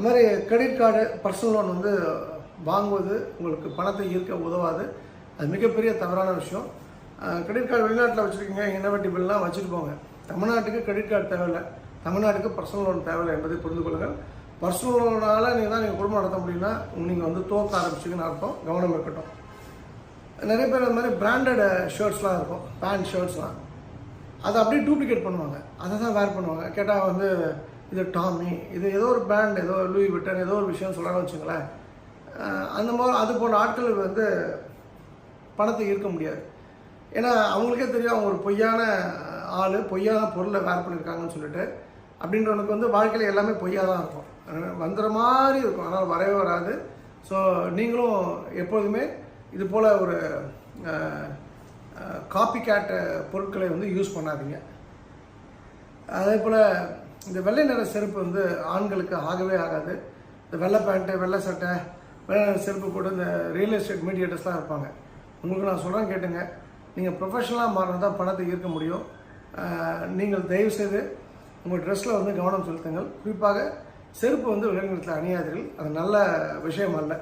அது மாதிரி credit card personal loan வந்து வாங்குவது உங்களுக்கு பணத்தை ஈர்க்க உதவாது. அது மிகப்பெரிய தவறான விஷயம். கிரெடிட் கார்டு வெளிநாட்டில் வச்சுருக்கீங்க இன்னோவேட்டிவ்லாம் வச்சுட்டு போங்க. தமிழ்நாட்டுக்கு கிரெடிட் கார்டு தேவையில்லை. தமிழ்நாட்டுக்கு பர்சனல் லோன் தேவையில்லை என்பதை புரிந்து கொள்ளுங்கள். பர்சனல் லோனால் நீங்கள் தான் நீங்கள் குடும்பம் நடத்த முடியும்னா நீங்கள் வந்து துவக்க ஆரம்பிச்சிங்கன்னு அர்த்தம். கவனம் இருக்கட்டும். நிறைய பேர் அந்த மாதிரி பிராண்டட் ஷர்ட்ஸ்லாம் இருக்கும். பேண்ட் ஷர்ட்ஸ்லாம் அதை அப்படியே டூப்ளிகேட் பண்ணுவாங்க. அதை தான் வேர் பண்ணுவாங்க. கேட்டால் வந்து இது டாமி இது ஏதோ ஒரு பிராண்ட் ஏதோ லூயி விட்டன் ஏதோ ஒரு விஷயம் சொல்கிறான்னு வச்சுங்களேன் அந்த மாதிரி அது போன்ற ஆட்கள் வந்து பணத்தை ஈர்க்க முடியாது. ஏன்னா அவங்களுக்கே தெரியும் அவங்க ஒரு பொய்யான ஆள் பொய்யான பொருளை வேர் பண்ணியிருக்காங்கன்னு சொல்லிட்டு. அப்படின்றவனுக்கு வந்து வாழ்க்கையில் எல்லாமே பொய்யாக தான் இருக்கும். வந்துற மாதிரி இருக்கும். ஆனால் வரவே வராது. ஸோ நீங்களும் எப்போதுமே இது போல் ஒரு காப்பி கேட்ட பொருட்களை வந்து யூஸ் பண்ணாதீங்க. அதே போல் இந்த வெள்ளை நிற செருப்பு வந்து ஆண்களுக்கு ஆகவே ஆகாது. இந்த வெள்ளை பேண்ட்டு வெள்ளை சட்டை வெள்ளை நிற செருப்பு போட்டு இந்த ரியல் எஸ்டேட் மீடியேட்டர்ஸ்லாம் இருப்பாங்க. உங்களுக்கு நான் சொல்கிறேன் கேட்டுங்க. நீங்கள் ப்ரொஃபஷனலாக மாறினா தான் பணத்தை ஈர்க்க முடியும். நீங்கள் தயவுசெய்து உங்கள் ட்ரெஸ்ஸில் வந்து கவனம் செலுத்துங்கள். குறிப்பாக செருப்பு வந்து விளைநிலத்தில் அணியாதீர்கள். அது நல்ல விஷயம் அல்ல